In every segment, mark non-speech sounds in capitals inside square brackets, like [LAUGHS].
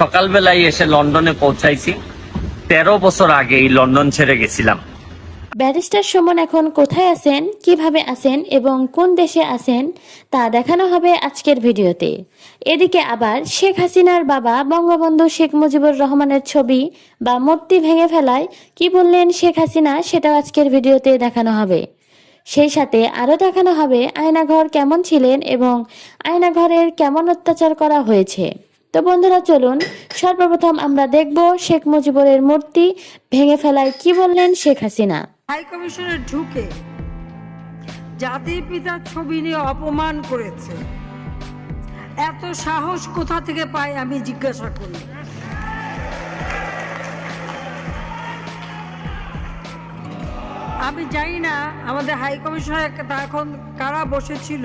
সকালবেলায় এসে লন্ডনে পৌঁছাইছি। তেরো বছর আগে এই লন্ডন ছেড়ে গেছিলাম। ব্যারিস্টার সুমন এখন কোথায় আছেন, কীভাবে আছেন এবং কোন দেশে আছেন, তা দেখানো হবে আজকের ভিডিওতে। এদিকে আবার শেখ হাসিনার বাবা বঙ্গবন্ধু শেখ মুজিবুর রহমানের ছবি বা মূর্তি ভেঙে ফেলায় কি বললেন শেখ হাসিনা সেটাও আজকের ভিডিওতে দেখানো হবে। সেই সাথে আরও দেখানো হবে আয়নাঘর কেমন ছিলেন এবং আয়নাঘরের কেমন অত্যাচার করা হয়েছে। তো বন্ধুরা চলুন, সর্বপ্রথম আমরা দেখব শেখ মুজিবুরের মূর্তি ভেঙে ফেলায় কি বললেন শেখ হাসিনা। হাই কমিশনে ঢুকে জাতির পিতার ছবি নিয়ে অপমান করেছে। এত সাহস কোথা থেকে পায় আমি জিজ্ঞাসা করি। আমি জানি না আমাদের হাই কমিশনার এখন কারা বসেছিল।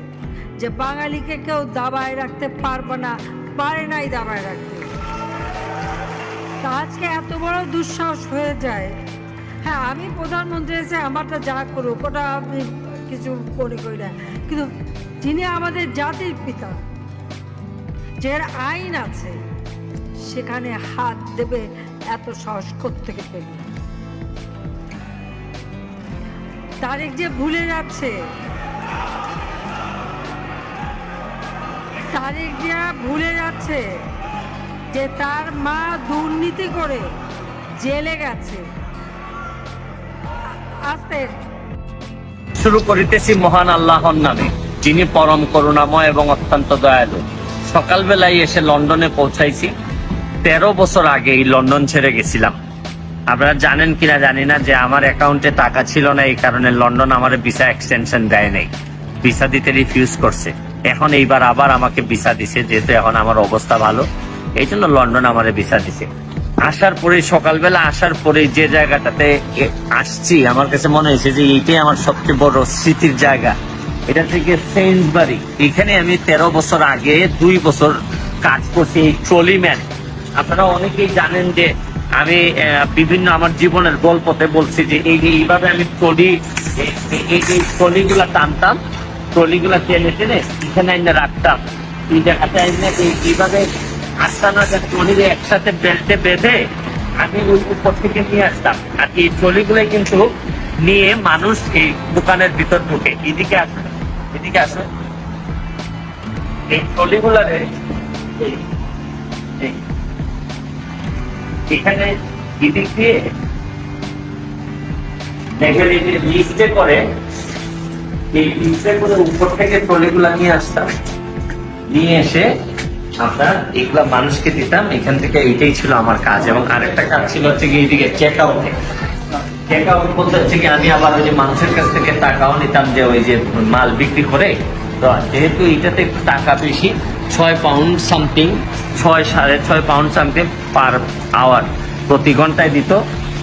যে বাঙালিকে কেউ দাবায় রাখতে পারবে না, পারে নাই দাবায় রাখতে। আজকে এত বড় দুঃসাহস হয়ে যায়। হ্যাঁ আমি প্রধানমন্ত্রী এসে আমারটা যা করুক, ওটা আমি কিছু মনে করি না। কিন্তু যিনি আমাদের জাতির পিতা, যার আইন আছে, সেখানে হাত দেবে এত সাহস থেকে পেল? তারেক যে ভুলে যাচ্ছে তারেক যে ভুলে যাচ্ছে যে তার মা দুর্নীতি করে জেলে গেছে। আস্তে। শুরু করিতেছি মহান আল্লাহর নামে, যিনি পরম করুণাময় এবং অত্যন্ত দয়ালু। সকালবেলায় এসে লন্ডনে পৌঁছাইছি। তেরো বছর আগে এই লন্ডন ছেড়ে গেছিলাম। আপনারা জানেন কিনা জানি না যে আমার অ্যাকাউন্টে টাকা ছিল না, এই কারণে লন্ডন আমার ভিসা এক্সটেনশন দেয় নাই। ভিসা দিতে রিফিউজ করছে। এখন এইবার আবার আমাকে ভিসা দিছে, যেহেতু এখন আমার অবস্থা ভালো। এই জন্য লন্ডন আমার ভিসা দিছে। আসার পরে, সকালবেলা আসার পরে যে জায়গাটাতে আসছি, আমার কাছে মনে হয়েছে যে এইটাই আমার সবচেয়ে বড় স্মৃতির জায়গা। এটা থেকে সেন্সবাড়ি এখানে আমি তেরো বছর আগে দুই বছর কাজ করছি এই ট্রলি ম্যান। আপনারা অনেকেই জানেন যে আমি বিভিন্ন আমার জীবনের গল্পতে বলছি যে এই এইভাবে আমি ট্রলি এই- ট্রলিগুলা টানতাম ট্রলিগুলা টেনে টেনে এখানে এনে রাখতাম। এই জায়গাতে এই- এইভাবে আটটানা ট্রলিরে একসাথে বেল্টে বেঁধে আমি ওই উপর থেকে নিয়ে আসতাম। আর এই ট্রলিগুলো কিন্তু নিয়ে মানুষ এই দোকানের ভিতর ঢুকে। এদিকে আসে এদিকে আসে। এই ট্রলিগুলারে এখানে এদিক দিয়ে দেখেন এই যে লিস্টে করে এই করে উপর থেকে ট্রলিগুলা নিয়ে আসতাম। নিয়ে এসে আপনার এগুলা মানুষকে দিতাম, এখান থেকে এইটাই ছিল আমার কাজ। এবং আরেকটা কাজ ছিল হচ্ছে কি এইদিকে চেক আউটে চেক আউট বলতে হচ্ছে কি আমি আবার ওই যে মানুষের কাছ থেকে টাকাও নিতাম যে ওই যে মাল বিক্রি করে। তো যেহেতু এটাতে টাকা বেশি, ছয় পাউন্ড সামথিং ছয় সাড়ে ছয় পাউন্ড সামথিং পার আওয়ার প্রতি ঘন্টায় দিত।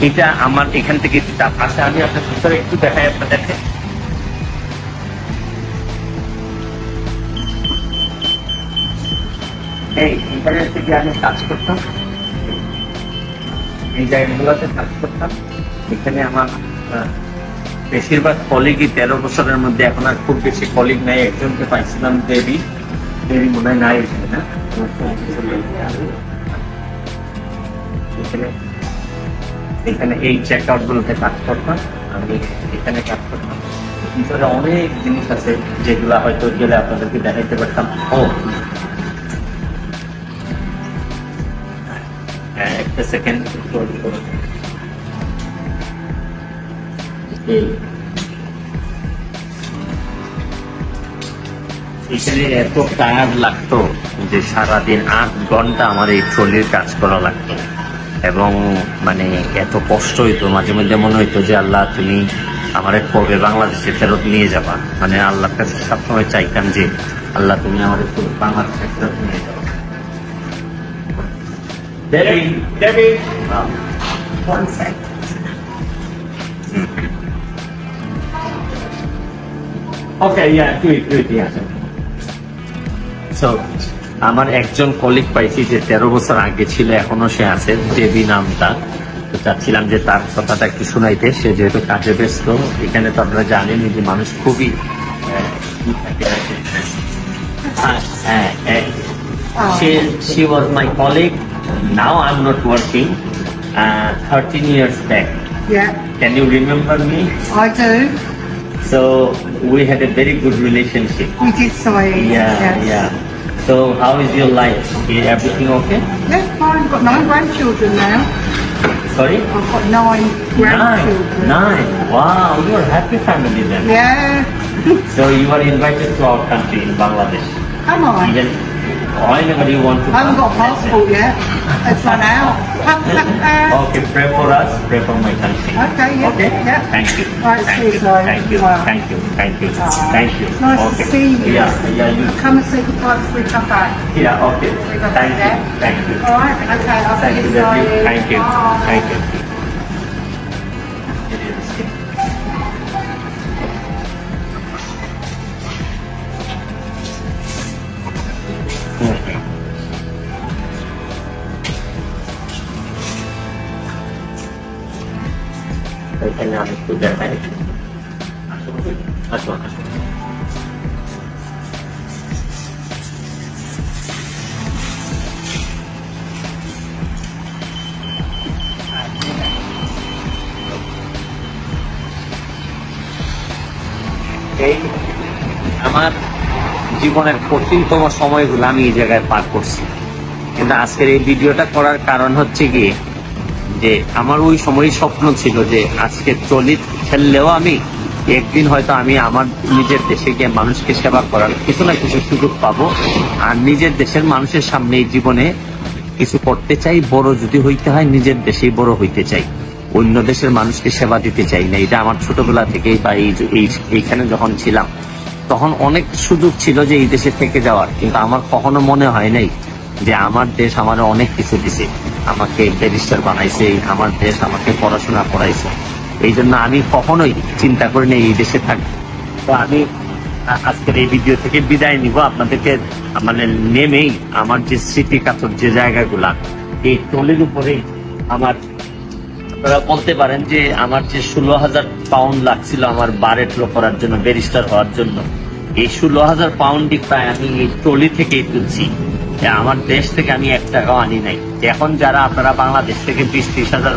এটা আমার এখান থেকে দিতাম আচ্ছা আমি আপনার ভিতরে একটু দেখাই আপনাদেরকে। এই এখানে থেকে আমি কাজ করতাম। এই জায়গাগুলোতে কাজ করতাম। এখানে আমার বেশিরভাগ কলিগই তেরো বছরের মধ্যে, এখন আর খুব বেশি কলিগ নাই। একজনকে পাইছিলাম দেবী। দেবী মনে হয় নাই এখানে, না? এখানে এই চেক আউট গুলোতে কাজ করতাম। আমি এখানে কাজ করতাম। ভিতরে অনেক জিনিস আছে যেগুলো হয়তো গেলে আপনাদেরকে দেখাইতে পারতাম। ও সেকেন্ড এখানে এত টায়ার্ড লাগতো যে সারাদিন আট ঘণ্টা আমার এই ট্রলির কাজ করা লাগতো। এবং মানে এত কষ্ট হইতো, মাঝে মধ্যে মনে হইতো যে আল্লাহ তুমি আমার কবে বাংলাদেশে ফেরত নিয়ে যাবা। মানে আল্লাহর কাছে সবসময় চাইতাম যে আল্লাহ তুমি আমার একটু বাংলাদেশে ফেরত নিয়ে যাবা Debbie, Debbie. Um, one sec. Okay, yeah, do it, do it, yeah. So, আমার একজন কলিগ পাইছি যে তেরো বছর আগে ছিল এখনও সে আছে দেবী নামটা তো চাচ্ছিলাম যে তার কথাটা একটু শোনাইতে সে যেহেতু কাজে ব্যস্ত এখানে তো আপনারা জানেনই যে মানুষ খুবই। হ্যাঁ, হ্যাঁ, হ্যাঁ। She was my colleague. Now I'm not working. Uh, 13 years back. Yeah, Can you remember me? I do. So we had a very good relationship. You did say. Yeah, yes. yeah. So how is your life? Is everything okay? Yes, fine. I've got nine grandchildren now. Sorry? I've got nine grandchildren. Nine. nine. Wow, you're a happy family then. Yeah. [LAUGHS] So you are invited to our country in Bangladesh. Am I? Even whenever you want to I haven't got a passport yet. It's run out. Okay, pray for us, pray for my country. Okay, yeah, Okay? yeah. Thank you. Right, thank see you. you, Thank you. Wow. Thank you. Thank you. Ah, Thank you. it's nice to okay. see you. Yeah, yeah, you. Come and say goodbye before we come back. Yeah, okay. Thank you. Thank you. All right. Okay. I'll Thank see you. Thank you. Bye. Thank you. জীবনের কঠিনতম সময়গুলো আমি এই জায়গায় পার করছি। কিন্তু আজকের এই ভিডিওটা করার কারণ হচ্ছে কি, যে আমার ওই সময়ই স্বপ্ন ছিল যে আজকে চলিত খেললেও আমি একদিন হয়তো আমি আমার নিজের দেশে গিয়ে মানুষকে সেবা করার কিছু না কিছু সুযোগ পাবো, আর নিজের দেশের মানুষের সামনে এই জীবনে কিছু করতে চাই, বড় যদি হইতে হয় নিজের দেশেই বড় হইতে চাই। অন্য দেশের মানুষকে সেবা দিতে চাই না, এটা আমার ছোটবেলা থেকেই বা এই এই- এইখানে যখন ছিলাম তখন অনেক সুযোগ ছিল যে এই দেশে থেকে যাওয়ার, কিন্তু আমার কখনো মনে হয় নাই যে আমার দেশ আমার অনেক কিছু দিছে। আমাকে ব্যারিস্টার বানাইছে, আমার দেশ আমাকে পড়াশোনা করাইছে। এই জন্য আমি কখনোই চিন্তা করি না এই দেশে থাকব তো আমি আজকের এই ভিডিও থেকে বিদায় নিব। আপনাদেরকে মানে নেমেই আমার যে স্মৃতি কাতর যে জায়গাগুলা, এই টলির উপরেই আমার, আপনারা বলতে পারেন যে আমার যে ষোলো হাজার পাউন্ড লাগছিল আমার বারেটলো করার জন্য ব্যারিস্টার হওয়ার জন্য। এই ষোলো হাজার পাউন্ডই প্রায় আমি এই ট্রলি থেকেই তুলছি। আমার দেশ থেকে আমি এক টাকাও আনি নাই। এখন যারা আপনারা বাংলাদেশ থেকে বিশ ত্রিশ হাজার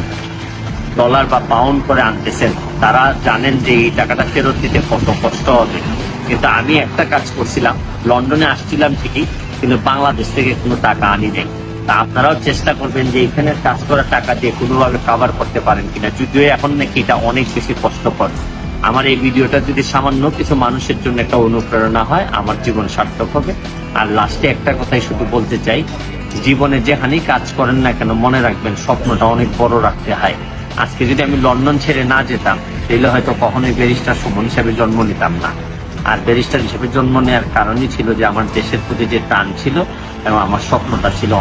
ডলার বা পাউন্ড করে আনতেছেন, তারা জানেন যে এই টাকাটা ফেরত দিতে কত কষ্ট হবে। কিন্তু আমি একটা কাজ করছিলাম, লন্ডনে আসছিলাম ঠিকই, কিন্তু বাংলাদেশ থেকে কোনো টাকা আনি নাই। তা আপনারাও চেষ্টা করবেন যে এখানে কাজ করা টাকা দিয়ে কোনোভাবে কাভার করতে পারেন কিনা, যদিও এখন নাকি এটা অনেক বেশি কষ্টকর। আমার এই ভিডিওটা যদি সামান্য কিছু মানুষের জন্য একটা অনুপ্রেরণা হয়, আমার জীবন সার্থক হবে। আর লাস্টে একটা কথাই শুধু বলতে চাই, জীবনে যেখানেই কাজ করেন না কেন, মনে রাখবেন স্বপ্নটা অনেক বড় রাখতে হয়। আজকে যদি আমি লন্ডন ছেড়ে না যেতাম, তাহলে হয়তো কখনোই ব্যারিস্টার সুমন হিসাবে জন্ম নিতাম না। আর ব্যারিস্টার হিসেবে জন্ম নেওয়ার কারণই ছিল যে, আমার দেশের প্রতি যে টান ছিল এবং আমার স্বপ্নটা ছিল।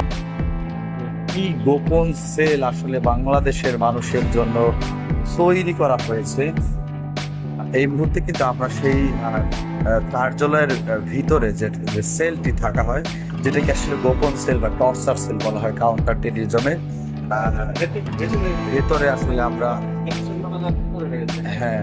কি গোপন সেল আসলে বাংলাদেশের মানুষের জন্য তৈরি করা হয়েছে? এই মুহূর্তে কিন্তু আমরা সেই কার্যালয়ের ভিতরে যে যে সেলটি থাকা হয় যেটাকে আসলে গোপন সেল বা টর্চার সেল বলা হয় কাউন্টার টেরিজমে ভেতরে আসলে আমরা হ্যাঁ।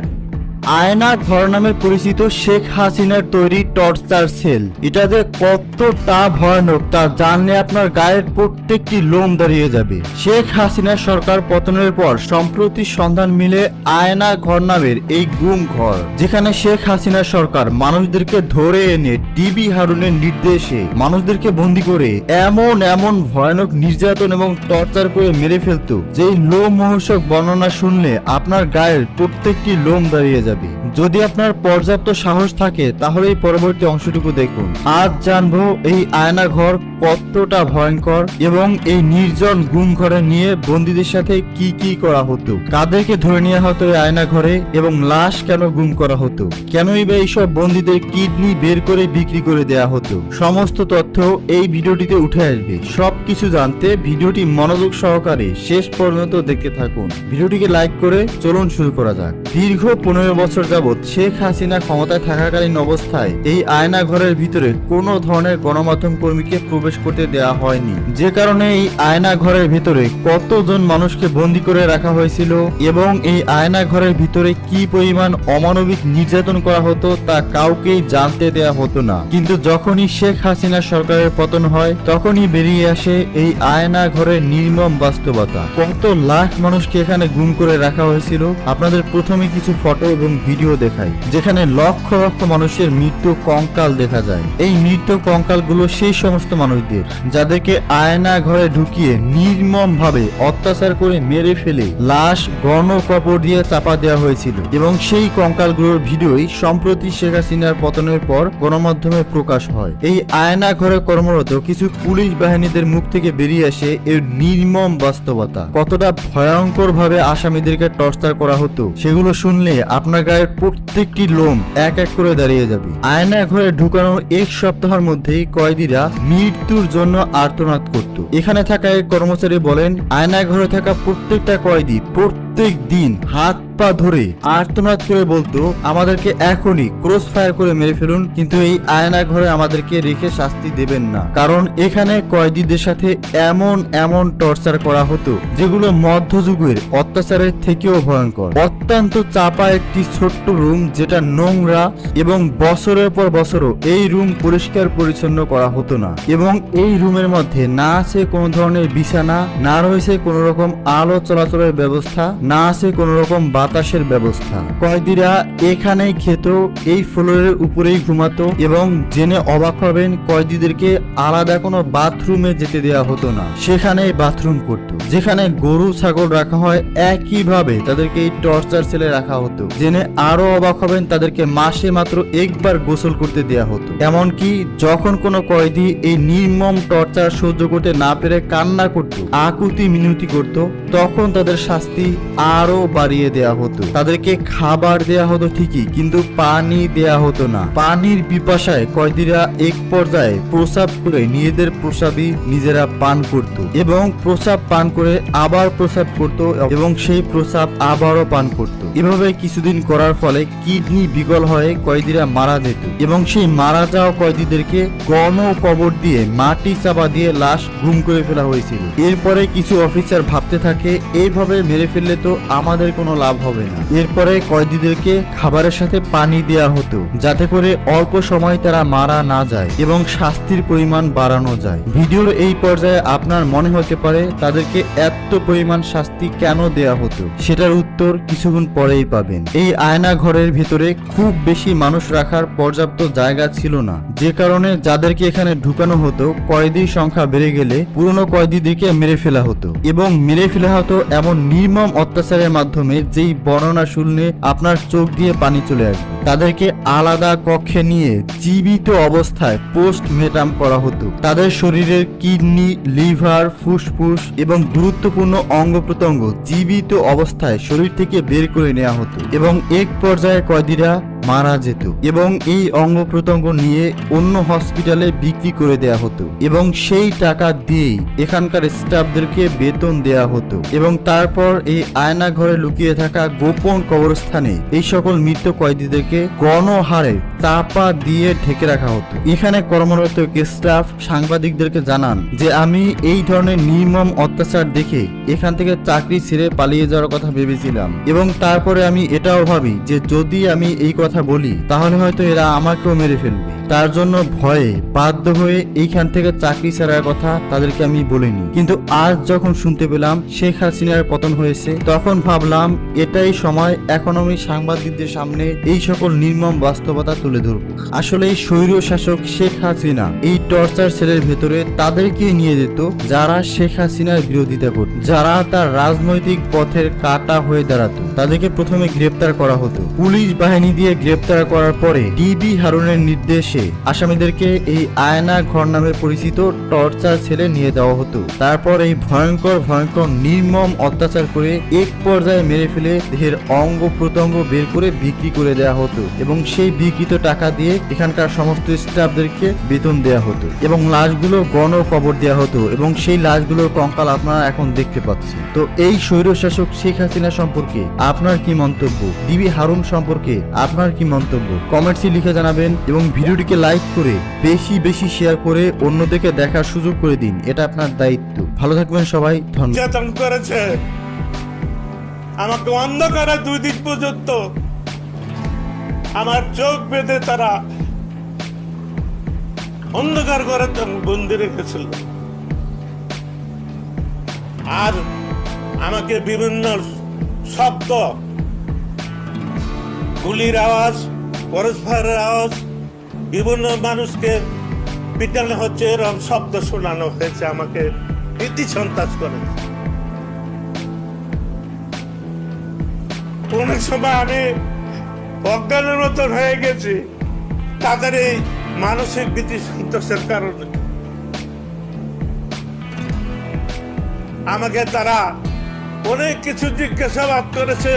আয়না ঘর নামে পরিচিত শেখ হাসিনার তৈরি টর্চার সেল। এটা যে কতটা ভয়ানক, তা জানলে আপনার গায়ের প্রত্যেকটি লোম দাঁড়িয়ে যাবে। শেখ হাসিনা সরকার পতনের পর সম্প্রতি সন্ধান মিলে আয়না ঘর নামের এই গুম ঘর, যেখানে শেখ হাসিনা সরকার মানুষদেরকে ধরে এনে ডিবি হারুনের নির্দেশে মানুষদেরকে বন্দি করে এমন এমন ভয়ানক নির্যাতন এবং টর্চার করে মেরে ফেলতো। যেই লোম মহর্ষক বর্ণনা শুনলে আপনার গায়ের প্রত্যেকটি লোম দাঁড়িয়ে যাবে। যদি আপনার পর্যাপ্ত সাহস থাকে, তাহলে এই পরবর্তী অংশটুকু দেখুন। আজ জানব এই আয়না ঘর কতটা ভয়ঙ্কর এবং এই নির্জন গুম ঘরে নিয়ে বন্দীদের সাথে কি কি করা হতো। কাদেরকে ধরে নেওয়া হতো এই আয়না ঘরে এবং লাশ কেন গুম করা হতো? কেনই বা এইসব বন্দীদের কিডনি বের করে বিক্রি করে দেয়া হতো? সমস্ত তথ্য এই ভিডিওটিতে উঠে আসবে। সবকিছু জানতে ভিডিওটি মনোযোগ সহকারে শেষ পর্যন্ত দেখতে থাকুন। ভিডিওটিকে লাইক করে চলুন শুরু করা যাক। দীর্ঘ পনেরো বছর যাবৎ শেখ হাসিনা ক্ষমতায় থাকাকালীন অবস্থায় এই আয়না ঘরের ভিতরে কোনো ধরনের গণমাধ্যম কর্মীকে প্রবেশ করতে দেওয়া হয়নি। যে কারণে এই আয়না ঘরের ভিতরে কতজন মানুষকে বন্দী করে রাখা হয়েছিল এবং এই আয়না ঘরের ভিতরে কি পরিমাণ অমানবিক নির্যাতন করা হতো তা কাউকেই জানতে দেয়া হতো না। কিন্তু যখনই শেখ হাসিনা সরকারের পতন হয়, তখনই বেরিয়ে আসে এই আয়না ঘরের নির্মম বাস্তবতা। কত লাখ মানুষকে এখানে গুম করে রাখা হয়েছিল? আপনাদের প্রথমে কিছু ফটো এবং ভিডিও দেখাই যেখানে লক্ষ লক্ষ মানুষের মৃত্যু কঙ্কাল দেখা যায়। এই মৃত্যু কঙ্কালগুলো সেই সমস্ত মানুষদের, যাদেরকে আয়না ঘরে ঢুকিয়ে নির্মম ভাবে অত্যাচার করে মেরে ফেলে লাশ গণ কাপড় দিয়ে চাপা দেওয়া হয়েছিল। এবং সেই কঙ্কালগুলোর ভিডিওই সম্প্রতি শেখ হাসিনার পতনের পর গণমাধ্যমে প্রকাশ হয়। এই আয়না ঘরে কর্মরত কিছু পুলিশ বাহিনীদের মুখ থেকে বেরিয়ে আসে এর নির্মম বাস্তবতা। কতটা ভয়ঙ্কর ভাবে আসামিদেরকে টর্চার করা হতো, সেগুলো শুনলে আপনার গায়ের প্রত্যেকটি লোম এক এক করে দাঁড়িয়ে যাবে। আয়না ঘরে ঢুকানোর এক সপ্তাহের মধ্যেই কয়েদিরা মৃত্যুর জন্য আর্তনাদ করত। এখানে থাকা এক কর্মচারী বলেন আয়না ঘরে থাকা প্রত্যেকটা কয়েদি প্রত্যেক দিন হাত পা ধরে। আর্তনাদ করে বলতো, আমাদেরকে এখনই ক্রস ফায়ার করে মেরে ফেলুন, কিন্তু এই আয়না ঘরে আমাদেরকে রেখে শাস্তি দেবেন না। কারণ এখানে কয়েদিদের সাথে এমন এমন টর্চার করা হতো, যেগুলো মধ্যযুগের অত্যাচারের থেকেও ভয়ঙ্কর। অত্যন্ত চাপা একটি ছোট্ট রুম, যেটা নোংরা এবং বছরের পর বছরও এই রুম পরিষ্কার পরিচ্ছন্ন করা হতো না। এবং এই রুমের মধ্যে না আছে কোনো ধরনের বিছানা, না রয়েছে কোনো রকম আলো চলাচলের ব্যবস্থা না আছে কোনো রকম বাতাসের ব্যবস্থা। কয়েদিরা এখানেই খেত, এই ফ্লোরের উপরেই ঘুমাতো এবং জেনে অবাক হবেন কয়েদিদেরকে আলাদা কোনো বাথরুমে যেতে দেওয়া হতো না। সেখানেই বাথরুম করত, যেখানে গরু, ছাগল রাখা হয় একইভাবে তাদেরকে এই টর্চার সেলে রাখা হতো। জেনে আরও অবাক হবেন তাদেরকে মাসে মাত্র একবার গোসল করতে দেয়া হতো। এমনকি যখন কোনো কয়েদি এই নির্মম টর্চার সহ্য করতে না পেরে কান্না করত, আকুতি মিনতি করত, তখন তাদের শাস্তি আরও বাড়িয়ে দেয়া হতো। তাদেরকে খাবার দেয়া হতো ঠিকই, কিন্তু পানি দেয়া হতো না। পানির পিপাসায় কয়েদিরা এক পর্যায়ে প্রসাব করে নিজেদের প্রসাবই নিজেরা পান করত এবং প্রসাব পান করে আবার প্রসাব করত এবং সেই প্রসাব আবারও পান করত। এভাবে কিছুদিন করার ফলে কিডনি বিকল হয়ে কয়েদিরা মারা যেত এবং সেই মারা যাওয়া কয়েদিদেরকে গণ কবর দিয়ে মাটি চাপা দিয়ে লাশ গুম করে ফেলা হয়েছিল। এরপরে কিছু অফিসার ভাবতে থাকে, এইভাবে মেরে ফেললে তো আমাদের কোনো লাভ হবে না। এরপরে কয়েদিদেরকে খাবারের সাথে পানি দেওয়া হতো, যাতে করে অল্প সময় তারা মারা না যায় এবং শাস্তির পরিমাণ বাড়ানো যায়। ভিডিওর এই পর্যায়ে আপনার মনে হতে পারে তাদেরকে এত পরিমাণ শাস্তি কেন দেয়া হতো? সেটার উত্তর কিছুক্ষণ পরেই পাবেন। এই আয়না ঘরের ভিতরে খুব বেশি মানুষ রাখার পর্যাপ্ত জায়গা ছিল না। যে কারণে যাদেরকে এখানে ঢুকানো হতো, কয়েদির সংখ্যা বেড়ে গেলে পুরনো কয়েদিদেরকে মেরে ফেলা হতো। এবং মেরে ফেলা হতো এমন নির্মম অত্যাচারের মাধ্যমে যেই বর্ণনা শুনলে আপনার চোখ দিয়ে পানি চলে আসবে। তাদেরকে আলাদা কক্ষে নিয়ে জীবিত অবস্থায় পোস্ট মেটাম করা হতো। তাদের শরীরের কিডনি, লিভার, ফুসফুস এবং গুরুত্বপূর্ণ অঙ্গ প্রত্যঙ্গ জীবিত অবস্থায় শরীর থেকে বের করে নেওয়া হতো। এবং এক পর্যায়ে কয়েদিরা মারা যেত এবং এই অঙ্গ প্রত্যঙ্গ নিয়ে অন্য হসপিটালে বিক্রি করে দেয়া হতো এবং সেই টাকা দিয়েই এখানকার স্টাফদেরকে বেতন দেয়া হতো এবং তারপর এই আয়না ঘরে লুকিয়ে থাকা গোপন কবরস্থানে এই সকল মৃত কয়েদিদেরকে গণহারে চাপা দিয়ে ঢেকে রাখা হতো। এখানে কর্মরত স্টাফ সাংবাদিকদেরকে জানান যে, আমি এই ধরনের নির্মম অত্যাচার দেখে এখান থেকে চাকরি ছেড়ে পালিয়ে যাওয়ার কথা ভেবেছিলাম এবং তারপরে আমি এটাও ভাবি যে, যদি আমি এই কথা বলি, তাহলে হয়তো এরা আমাকেও মেরে ফেলবে। তার জন্য ভয়ে বাধ্য হয়ে এইখান থেকে চাকরি ছাড়ার কথা তাদেরকে আমি বলিনি। কিন্তু আজ যখন শুনতে পেলাম শেখ হাসিনার পতন হয়েছে, তখন ভাবলাম এটাই সময়, এখন আমি সাংবাদিকদের সামনে এই সকল নির্মম বাস্তবতা তুলে ধরবো। আসলে এই স্বৈর শাসক শেখ হাসিনা, এই টর্চার সেলের ভেতরে তাদেরকে নিয়ে যেত যারা শেখ হাসিনার বিরোধিতা করত, যারা তার রাজনৈতিক পথের কাটা হয়ে দাঁড়াতো। তাদেরকে প্রথমে গ্রেপ্তার করা হতো। পুলিশ বাহিনী দিয়ে গ্রেপ্তার করার পরে ডিবি হারুনের নির্দেশে আসামিদেরকে এই আয়না ঘর নামে পরিচিত টর্চার সেলে নিয়ে দেওয়া হতো। তারপর এই ভয়ঙ্কর ভয়ঙ্কর, নির্মম অত্যাচার করে এক পর্যায়ে মেরে ফেলে দেহের অঙ্গ প্রত্যঙ্গ বের করে বিক্রি করে দেওয়া হতো এবং সেই বিকৃত টাকা দিয়ে এখানকার সমস্ত স্টাফদেরকে বেতন দেওয়া হতো এবং লাশগুলো গণ কবর দেওয়া হতো এবং সেই লাশগুলোর কঙ্কাল আপনারা এখন দেখতে পাচ্ছেন। তো এই স্বৈরশাসক শেখ হাসিনা সম্পর্কে আপনার কি মন্তব্য? ডিবি হারুন সম্পর্কে আপনার কি মন্তব্য? কমেন্টসে লিখে জানাবেন এবং ভিডিওটিকে লাইক করে বেশি বেশি শেয়ার করে অন্যদেরকে দেখার সুযোগ করে দিন। এটা আপনার দায়িত্ব। ভালো থাকবেন সবাই। ধন্যবাদ। করেছে। আমাকে অন্ধ করা দুই দিন পর্যন্ত আমার চোখ বেঁধে তারা অন্ধকার করে বন্দি রেখেছিল। আর আমাকে বিভিন্ন শব্দ গুলির আওয়াজ, পরস্পরের আওয়াজ, বিভিন্ন মানুষকে পিটানো হচ্ছে এরকম শব্দ শোনানো হয়েছে, আমাকে ভীতি সন্ত্রাস করে। অনেক সময় আমি অজ্ঞানের মতন হয়ে গেছি, তাদের এই মানসিক ভীতি সন্তোষের কারণে। আমাকে তারা অনেক কিছু জিজ্ঞাসাবাদ করেছে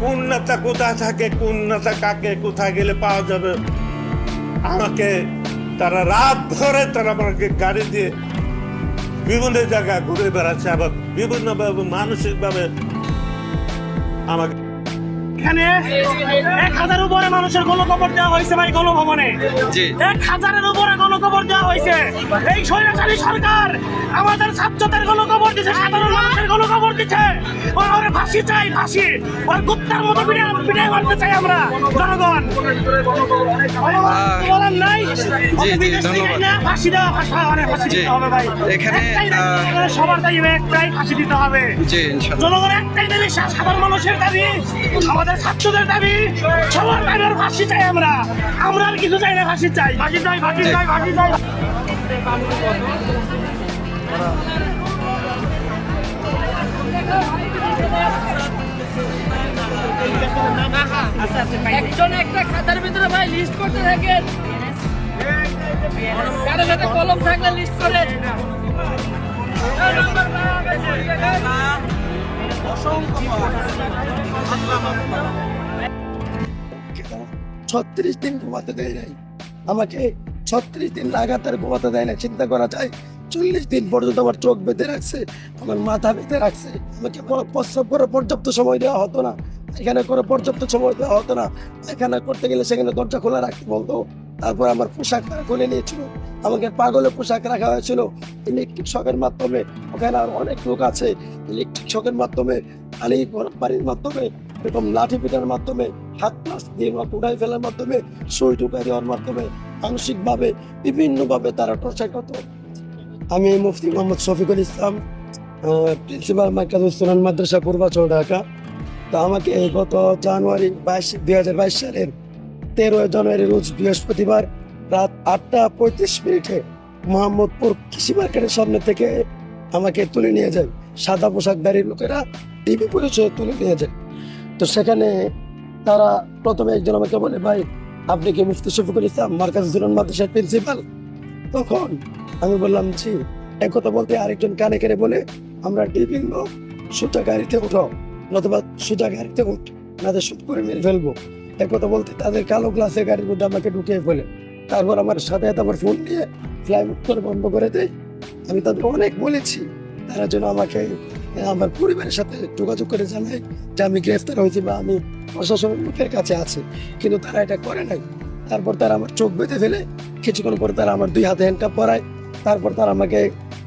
কোন নেতা কোথায় থাকে কোন কাকে, কোথায় গেলে পাওয়া যাবে? আমাকে তারা রাত ধরে তারা আমাকে গাড়ি দিয়ে বিভিন্ন জায়গায় ঘুরে বেড়াচ্ছে, আবার বিভিন্নভাবে মানসিকভাবে আমাকে এখানে এক হাজার উপরে মানুষের গণকবর দেওয়া হয়েছে ভাই গণভবনে। এক হাজারের উপরে গণকবর দেওয়া হয়েছে। এই স্বৈরাচারী সরকার আমাদের ছাত্রদের গণকবর দিচ্ছে সাধারণ মানুষের গণকবর দিচ্ছে ওর ফাঁসি চাই ফাঁসি। ওর কুত্তার মতো পিড়ে মারতে চাই আমরা জনগণ। বলার নাই। ফাঁসি দেওয়া ফাঁসি ফাঁসি দিতে হবে ভাই। এখানে, সবার দাবি একটাই ফাঁসি দিতে হবে। জনগণ একটাই দাবি সাধারণ মানুষের দাবি আমাদের ছাত্রদের দাবি সবার আর ফাঁসি চাই আমরা। আমরা আর কিছু চাই না ফাঁসি চাই। ফাঁসি চাই ফাঁসি চাই ফাঁসি চাই। একজন একটা খাতার ভিতরে ভাই লিস্ট করতে থাকেন। কারও সাথে কলম থাকলে লিস্ট করেন। ছত্রিশ দিন ঘুমাতে দেয় নাই। আমাকে ছত্রিশ দিন লাগাতার ঘুমাতে দেয় না চিন্তা করা যায়। চল্লিশ দিন পর্যন্ত আমার চোখ বেঁধে রাখছে, আমার মাথা বেঁধে রাখছে। আমাকে প্রস্রাব করার পর্যাপ্ত সময় দেওয়া হতো না। এখানে করে পর্যাপ্ত সময় দেওয়া হতো না। এখানে করতে গেলে সেখানে দরজা খোলা রাখতে বলতো। তারপর আমার পোশাক তারা খুলে নিয়েছিল। আমাকে পাগলের পোশাক রাখা হয়েছিল। ইলেকট্রিক শখের মাধ্যমে। ওখানে আর অনেক লোক আছে। ইলেকট্রিক শখের মাধ্যমে আলি বাড়ির মাধ্যমে, এরকম লাঠি পিটার মাধ্যমে, হাত প্লাস দিয়ে উঠাই ফেলার মাধ্যমে, সই ঢুকাই দেওয়ার মাধ্যমে, মানসিকভাবে বিভিন্নভাবে তারা টর্চার করত। আমি মুফতি মোহাম্মদ শফিকুল ইসলাম প্রিন্সিপাল মার্কাজুসলান মাদ্রাসা, পূর্বাচল, ঢাকা। তো আমাকে গত জানুয়ারি বাইশ দুই হাজার বাইশ সালের তেরো জানুয়ারি রোজ বৃহস্পতিবার রাত আটটা পঁয়ত্রিশ মিনিটে মোহাম্মদপুর কৃষি মার্কেটের সামনে থেকে আমাকে তুলে নিয়ে যায়। সাদা পোশাকধারী লোকেরা টিভি পরিচয় তুলে নিয়ে যায়। তো সেখানে তারা প্রথমে একজন আমাকে বলে, ভাই, আপনি কি মুফতি শফিকুল ইসলাম মার্কাজ জুলন মাদ্রাসার প্রিন্সিপাল? তখন আমি বললাম, জি। একথা বলতে আরেকজন কানে কেড়ে বলে, আমরা টিভি লোক সোজা গাড়িতে উঠো নতুবা সোজা গাড়িতে উঠ নাদের শুট করে মেরে ফেলব। এক কথা বলতে তাদের কালো গ্লাসে গাড়ির মধ্যে আমাকে ঢুকিয়ে ফেলে। তারপর আমার সাথে আমার ফোন দিয়ে ফ্লাই করে বন্ধ করে দেয়। আমি তাদের অনেক বলেছি, তারা যেন আমাকে আমার পরিবারের সাথে যোগাযোগ করে জানায় যে আমি গ্রেফতার হয়েছি বা আমি প্রশাসনের মুখের কাছে আছি, কিন্তু তারা এটা করে নাই। তারপর তারা আমার চোখ বেঁধে ফেলে, কিছুক্ষণ পরে তারা আমার দুই হাতে হ্যান্ডকাপ পরায়। তারপর তারা আমাকে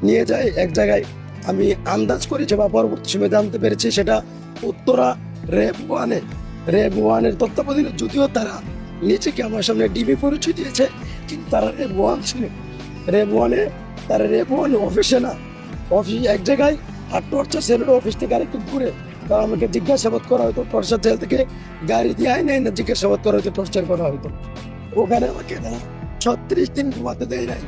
নিয়ে যায়, এক জায়গায় আমি আন্দাজ করেছি বা পরবর্তী সময় জানতে পেরেছি সেটা উত্তরা র্যাব ওয়ানে র্যাব ওয়ানের তত্ত্বাবধানে যদিও তারা নিজেকে আমার সামনে ডিবি পরিচয় দিয়েছে কিন্তু তারা র্যাব ওয়ান ছিল। র্যাব ওয়ানে, তারা র্যাব ওয়ান অফিসে না। অফিস এক জায়গায় আর টর্চার সেলের অফিস থেকে আরেকটু ঘুরে তারা আমাকে জিজ্ঞাসাবাদ করা হতো টর্চার জেল থেকে গাড়ি দিয়ে আয় নাই না জিজ্ঞাসাবাদ করা হতো টর্চার করা হতো। ওখানে আমাকে তারা ছত্রিশ দিন ঘুমাতে দেয় নাই।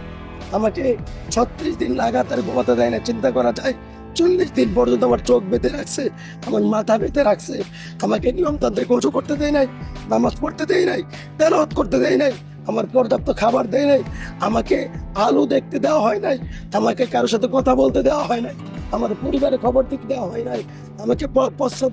আমাকে ছত্রিশ দিন লাগাতার ঘুমাতে দেয় না চিন্তা করা যায় চল্লিশ দিন পর্যন্ত আমার চোখ বেঁধে রাখছে, আমার মাথা বেঁধে রাখছে, আমাকে নিয়মতান্ত্রিক কৌশল করতে দেয় নাই, নামাজ পড়তে দেয় নাই, তেলাওয়াত করতে দেয় নাই, আমার পর্যাপ্ত খাবার দেয় নাই, আমাকে আলু দেখতে দেওয়া হয় নাই, আমাকে কারোর সাথে কথা বলতে দেওয়া হয় নাই, আমার পরিবারে খবর দিতে দেওয়া হয় নাই, আমাকে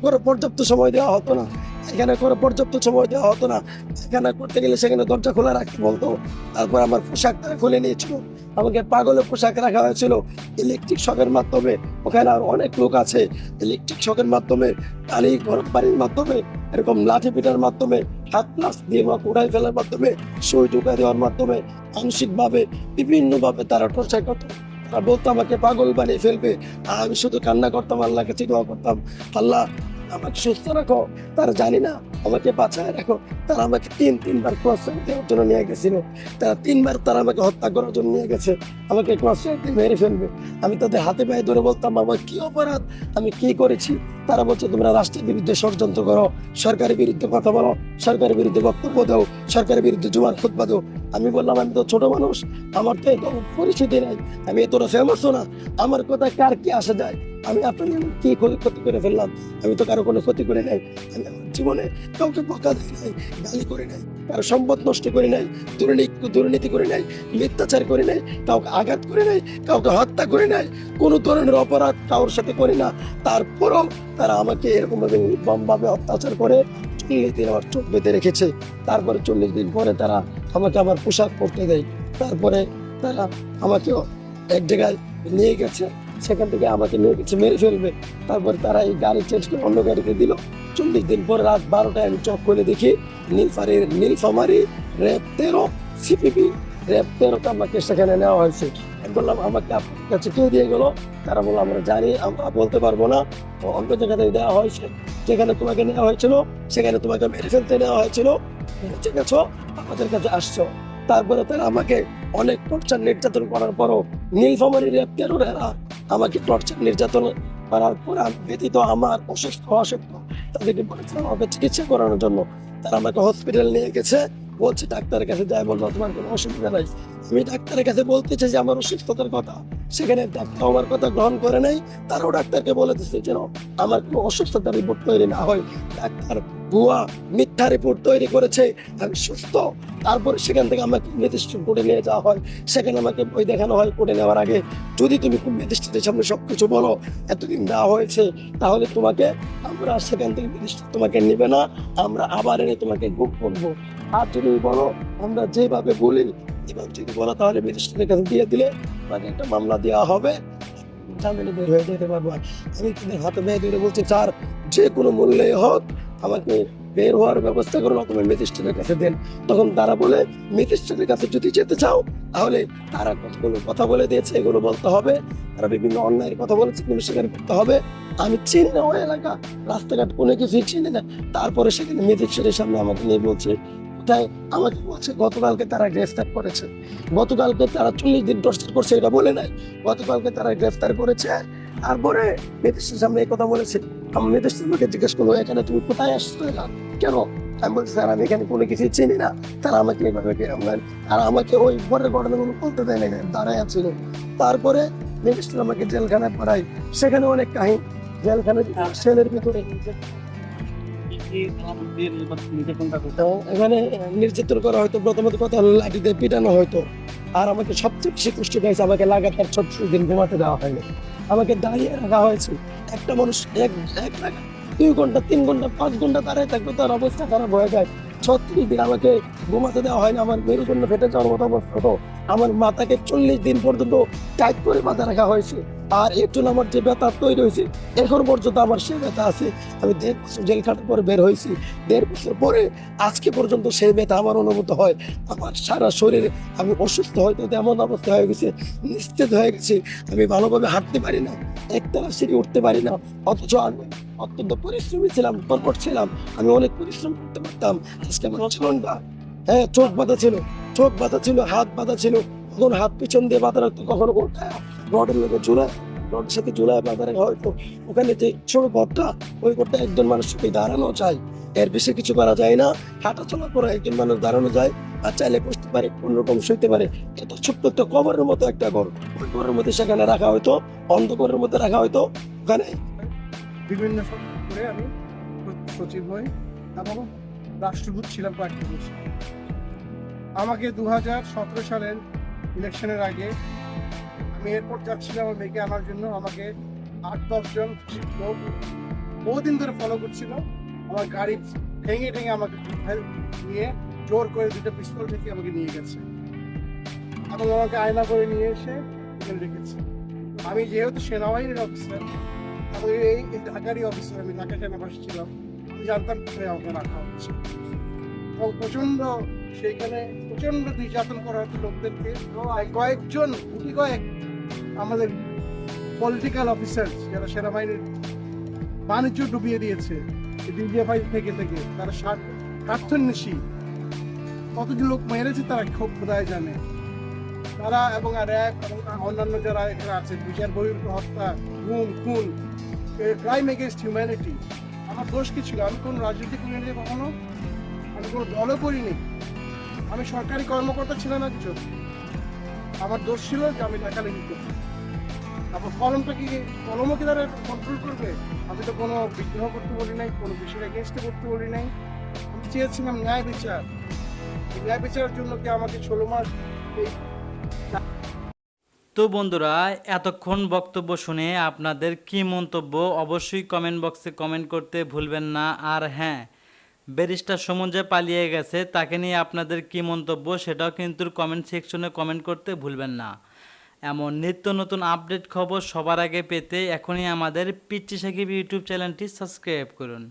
করে পর্যাপ্ত সময় দেওয়া হতো না। এখানে করে পর্যাপ্ত সময় দেওয়া হতো না। এখানে করতে গেলে সেখানে দরজা খোলা রাখতে বলতো। তারপর আমার পোশাক তারা খুলে নিয়েছিল। আমাকে পাগলের পোশাক রাখা হয়েছিল। ইলেকট্রিক শকের মাধ্যমে। ওখানে আর অনেক লোক আছে। ইলেকট্রিক শকের মাধ্যমে পানি গরম পানির মাধ্যমে, এরকম লাঠি পিটার মাধ্যমে, হাত প্লাস দিয়ে বা উড়াই ফেলার মাধ্যমে, সই ঢুকা দেওয়ার মাধ্যমে, আংশিকভাবে, বিভিন্নভাবে তারা টর্চার করতো। তারা বলতো, আমাকে পাগল বানিয়ে ফেলবে। আমি শুধু কান্না করতাম আল্লাহকে দোয়া করতাম। আল্লাহ আমাকে সুস্থ রাখো। তারা জানি না, আমাকে বাঁচায় রাখো। তারা আমাকে তিন, তিনবার ক্রস দেওয়ার জন্য নিয়ে গেছিল। তারা তিনবার তারা আমাকে হত্যা করার জন্য নিয়ে গেছে। আমাকে ক্রস মেরে ফেলবে। আমি তাদের হাতে পায়ে ধরে বলতাম আমার কি অপরাধ? আমি কি করেছি? তারা বলছে, তোমরা রাষ্ট্রের বিরুদ্ধে ষড়যন্ত্র করো। সরকারের বিরুদ্ধে কথা বলো। সরকারের বিরুদ্ধে বক্তব্য দাও। সরকারের বিরুদ্ধে জুমার খুতবা দাও। আমি বললাম, আমি তো ছোট মানুষ। আমার তো এত পরিস্থিতি নাই। আমি এতটা ফেমাসও না। আমার কথা কার কি আসা যায়? আমি আপনাদের কি ক্ষতি করে ফেললাম? আমি তো কারও কোনো ক্ষতি করে নাই। আমি আমার জীবনে কাউকে বকা দিই নাই, গালি করে নাই, কারও সম্পদ নষ্ট করে নাই, দুর্নীতি দুর্নীতি করে নাই, মিথ্যাচার করে নাই, কাউকে আঘাত করে নাই, কাউকে হত্যা করে নাই, কোনো ধরনের অপরাধ কারোর সাথে করি না। তারপরও তারা আমাকে এরকম ভাবে নির্মমভাবে অত্যাচার করে চল্লিশ দিন আমার চোখ বেঁধে রেখেছে। তারপরে চল্লিশ দিন পরে তারা আমাকে আমার পোশাক পরতে দেয়। তারপরে তারা আমাকে এক জায়গায় নিয়ে গেছে। সেখান থেকে আমাকে নিয়ে গেছে, মেরে ফেলবে। তারপরে তারা এই গাড়ি চেঞ্জ করে অন্য গাড়িতে দিল। চল্লিশ দিন পর রাত বারোটায় আমি চক করে দেখি নীলফারির নীলফামারি র্যাব তেরো, সিপিপি র্যাব তেরোটা আমাকে সেখানে নেওয়া হয়েছে। বললাম, আমাকে আপনার কাছে কে দিয়ে গেলো? তারা বলল, আমরা জানি, আমরা বলতে পারব না। অন্য জায়গাতে দেওয়া হয়েছে। যেখানে তোমাকে নেওয়া হয়েছিল, সেখানে তোমাকে মেরে ফেলতে নেওয়া হয়েছিল। ঠিক আছে? আমাদের কাছে আসছো। তারপরে তারা আমাকে অনেক টর্চার নির্যাতন করার পরও নীলফামারি র্যাব তেরোরা আমাকে টর্চার নির্যাতন করার পর ব্যতীত আমার অসুস্থ অসুস্থ তাদেরকে বলেছিলাম আমাকে চিকিৎসা করানোর জন্য। তারা আমাকে হসপিটাল নিয়ে গেছে। বলছে ডাক্তারের কাছে, যাই বলব তোমার কোনো অসুবিধা নাই। আমি ডাক্তারের কাছে বলতে চাই যে আমার অসুস্থতার কথা। সেখানে ডাক্তার আমার কথা গ্রহণ করে নাই, তারাও ডাক্তারকে বলে দিচ্ছে যেন আমার কোনো অসুস্থতার রিপোর্ট তৈরি না হয়। ডাক্তার ভুয়া, মিথ্যা রিপোর্ট তৈরি করেছে, আমি সুস্থ। তারপরে সেখান থেকে আমাকে ম্যাজিস্ট্রেট কোর্টে নিয়ে যাওয়া হয়। সেখানে আমাকে বই দেখানো হয় কোর্টে নেওয়ার আগে। যদি তুমি খুব ম্যাজিস্ট্রেটের সামনে সবকিছু বলো, এতদিন দেওয়া হয়েছে, তাহলে তোমাকে আমরা সেখান থেকে ম্যাজিস্ট্রেট তোমাকে নেবে না, আমরা আবার এনে তোমাকে গুপ করব। আর যদি বলো। আমরা যেভাবে বলি যদি বলো, তাহলে কাছে দিয়ে দিলে মানে একটা মামলা দেওয়া হবে। জামিনে বের হয়ে যেতে পারব। আমি তাদের হাতে মেয়ে বলছি, স্যার, যে কোনো মূল্যে হোক, আমাকে বের হওয়ার ব্যবস্থা করুন, অথবা ম্যাজিস্ট্রেটের কাছে দেন। তখন তারা বলে ম্যাজিস্ট্রেটের কাছে যদি যেতে চাও, তাহলে তারা কতগুলো কথা বলে দিয়েছে, এগুলো বলতে হবে। তারা বিভিন্ন অন্যায়ের কথা বলেছে, এগুলো সেখানে করতে হবে। আমি চিনি না ওই এলাকা, রাস্তাঘাট কোনো কিছুই চিনি না। তারপরে সেখানে ম্যাজিস্ট্রেটের সামনে আমাকে নিয়ে বলছে আমাকে বলছে গতকালকে তারা গ্রেফতার করেছে। গতকালকে তারা চল্লিশ দিন টর্চার করছে এটা বলে নাই। গতকালকে তারা গ্রেফতার করেছে তারপরে সামনে এই কথা বলেছে। আমি আমাকে জিজ্ঞেস করল এখানে তুমি কোথায় আসছো না কেন? আমি বলছি স্যার আমি এখানে কোনো কিছু চিনি না। তারা আমাকে আমরা- আর আমাকে ওই পরের ঘটনাগুলো বলতে দেয় না দাঁড়ায় ছিল তারপরে ম্যাজিস্ট্রেট আমাকে জেলখানায় পড়াই সেখানে অনেক কাহিনী। জেলখানে সেলের ভিতরে তো এখানে নির্যাতন করা হয়তো প্রথমত কথা হলো লাঠিতে পিটানো হয়তো। আর আমাকে সবচেয়ে বেশি কষ্ট পেয়েছে আমাকে লাগাতার ছত্রিশ দিন ঘুমাতে দেওয়া হয়নি। আমাকে দাঁড়িয়ে রাখা হয়েছে। একটা মানুষ এক এক দুই ঘণ্টা তিন ঘণ্টা পাঁচ ঘণ্টা দাঁড়িয়ে থাকবে তার অবস্থা খারাপ হয়ে যায়। ছত্রিশ দিন আমাকে ঘুমাতে দেওয়া হয় না আমার মেরুদণ্ড ফেটে যাওয়ার মতো অবস্থা। আমার মাথাকে চল্লিশ দিন পর্যন্ত টাইট করে বাঁধা রাখা হয়েছে। আর একটু আমার যে ব্যথা তৈরি হয়েছে, এখন পর্যন্ত আমার সেই ব্যথা আছে। আমি দেড় বছর জেল খাটার পরে বের হয়েছি। দেড় বছর পরে আজকে পর্যন্ত সেই ব্যথা আমার অনুভূত হয়। আমার সারা শরীরে আমি অসুস্থ হয়তো এমন অবস্থা হয়ে গেছে নিশ্চিত হয়ে গেছে। আমি ভালোভাবে হাঁটতে পারি না, একতলা সিঁড়ি উঠতে পারি না। অথচ আমি অত্যন্ত পরিশ্রমী ছিলাম, কর্কট ছিলাম। আমি অনেক পরিশ্রম করতে পারতাম। আজকে আমার জীবনটা হ্যাঁ চোখ বাঁধা ছিল, চোখ বাঁধা ছিল, হাত বাঁধা ছিল। কখন হাত পিছন দিয়ে বাঁধা রাখতো, কখনো রডের লোকে ঝুলায় রডের সাথে ঝুলায় বাঁধা রাখা হয়তো ওখানে যে ছোট ঘরটা ওই ঘরটা একজন মানুষকে দাঁড়ানো চাই এর বেশি কিছু করা যায় না। হাঁটা চলা করে একজন মানুষ দাঁড়ানো যায় আর চাইলে বসতে পারে, কোন রকম শুইতে পারে। এত ছোট্ট একটা কবরের মতো একটা ঘর। ওই ঘরের মধ্যে সেখানে রাখা হয়তো, অন্ধকারের মধ্যে রাখা হয়তো। ওখানে বিভিন্ন করে আমি সচিব হই। রাষ্ট্রদূত ছিলাম কয়েকটি বছর। আমাকে দু হাজার সতেরো সালের ইলেকশনের আগে আমি এয়ারপোর্ট যাচ্ছিলাম আমার মেয়েকে আনার জন্য। আমাকে আট দশজন লোক বহুদিন ধরে ফলো করছিল। আমার গাড়ি ভেঙে ভেঙে আমাকে নিয়ে জোর করে দুটো পিস্তল থেকে আমাকে নিয়ে গেছে। এবং আমাকে আয়না করে নিয়ে এসে এখানে রেখেছে। আমি যেহেতু সেনাবাহিনীর অফিসার এই এই ঢাকারই অফিসার আমি ঢাকা সেনাবাসী ছিলাম। জানতাম কোথায় আমাকে রাখা হচ্ছে। এবং প্রচণ্ড সেইখানে প্রচণ্ড নির্যাতন করা হচ্ছে লোকদেরকে। কয়েকজন গুটি কয়েক আমাদের পলিটিক্যাল অফিসার যারা সেনাবাহিনীর বাণিজ্য ডুবিয়ে দিয়েছে ডিজিএফআই থেকে থেকে তারা স্বার্থ স্বার্থন্বেষী। কতজন লোক মেরেছে তারা খুব খোদায় জানে। তারা এবং র্যাব এবং অন্যান্য যারা এখানে আছে বিচার বহির্ভূত হত্যা গুম খুন ক্রাইম এগেনস্ট হিউম্যানিটি আমার দোষ কি ছিল? আমি কোনো রাজনৈতিক করিনি কখনো আমি কোনো দলও করিনি। আমি সরকারি কর্মকর্তা ছিলাম একজন। আমার দোষ ছিল যে আমি লেখালেখি করছি। তারপর কলমটা কি, কলমও কি তারা কন্ট্রোল করবে? আমি তো কোনো বিদ্রোহ করতে বলি নাই, কোনো বিষয়ের এগেনস্টে করতে বলি নাই। আমি চেয়েছিলাম ন্যায় বিচার। ন্যায় বিচারের জন্য কি আমাকে ষোলো মাস এই তো বন্ধুরা, এতক্ষণ বক্তব্য শুনে আপনাদের কি মন্তব্য অবশ্যই কমেন্ট বক্সে কমেন্ট করতে ভুলবেন না। আর হ্যাঁ ব্যারিস্টার সুমন যে পালিয়ে গেছে, তাকে নিয়ে আপনাদের কি মন্তব্য সেটাও কিন্তু কমেন্ট সেকশনে কমেন্ট করতে ভুলবেন না। এমন নিত্য নতুন আপডেট খবর সবার আগে পেতে এখনই আমাদের পিচ্ছি সাকিব ইউটিউব চ্যানেলটি সাবস্ক্রাইব করুন।